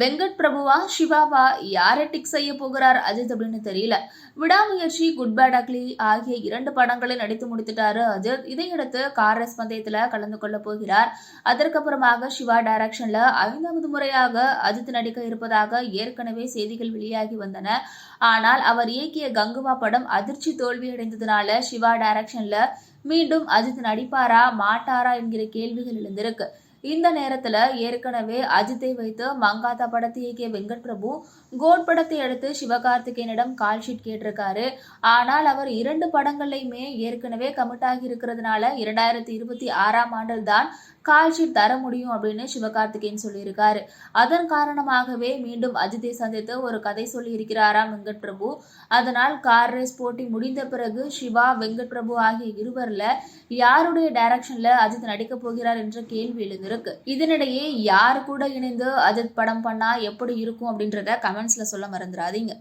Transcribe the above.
வெங்கட் பிரபுவா சிவாவா யாரை டிக் செய்ய போகிறார் அஜித் அப்படின்னு தெரியல. விடாமுயற்சி குட் பேட் அக்லி ஆகிய இரண்டு படங்களை நடித்து முடித்துட்டாரு அஜித். இதையடுத்து கார் ரேஸ் கலந்து கொள்ள போகிறார். அதற்கப்புறமாக சிவா டைரக்ஷன்ல ஐந்தாவது முறையாக அஜித் நடிக்க இருப்பதாக ஏற்கனவே செய்திகள் வெளியாகி வந்தன. ஆனால் அவர் இயக்கிய கங்குவா படம் அதிர்ச்சி தோல்வியடைந்ததுனால சிவா டைரக்ஷன்ல மீண்டும் அஜித் நடிப்பாரா மாட்டாரா என்கிற கேள்விகள் எழுந்திருக்கு. இந்த நேரத்துல ஏற்கனவே அஜித்தை வைத்து மங்காத்தா படத்தை இயக்கிய வெங்கட் பிரபு கோட் படத்தை அடுத்து சிவகார்த்திகேயனிடம் கால் ஷீட் கேட்டிருக்காரு. ஆனால் அவர் இரண்டு படங்களையுமே ஏற்கனவே கமிட் ஆகி இருக்கிறதுனால இரண்டாயிரத்தி இருபத்தி ஆறாம் ஆண்டில் தான் கால் ஷீட் தர முடியும் அப்படின்னு சிவகார்த்திகேயன் சொல்லியிருக்காரு. அதன் காரணமாகவே மீண்டும் அஜித்தை சந்தித்து ஒரு கதை சொல்லி இருக்கிறாராம் வெங்கட் பிரபு அதனால் கார் ரேஸ் போட்டி முடிந்த பிறகு சிவா வெங்கட் பிரபு ஆகிய இருவரில் யாருடைய டைரக்ஷன்ல அஜித் நடிக்க போகிறார் என்ற கேள்வி எழுந்திருக்கு. இதனிடையே யார் கூட இணைந்து அஜித் படம் பண்ணா எப்படி இருக்கும் அப்படின்றத கமெண்ட்ஸ்ல சொல்ல மறந்துடாதீங்க.